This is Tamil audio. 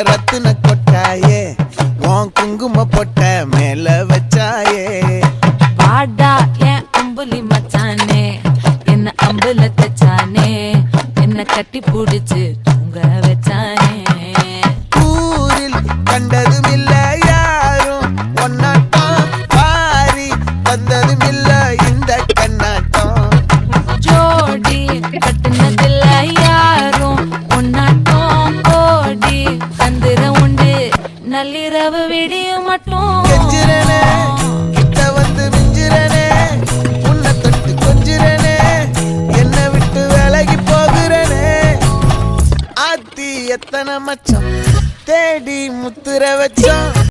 கண்ணுல ரத்தின கொட்டாயே உன் குங்கும பொட்ட மேல வச்சாயே. பாடா என் அம்புலி மச்சானே என்ன அம்புல தச்சானே என்ன கட்டி பிடிச்சு இடியும் மட்டும். கெஞ்சிரனே கிட்ட வந்து மிஞ்சிரனே உன்னை தொட்டு கொஞ்சிரனே என்னை விட்டு விலகி போகிறனே. ஆத்தி எத்தனை மச்சம் தேடி முத்துற வச்சோம்.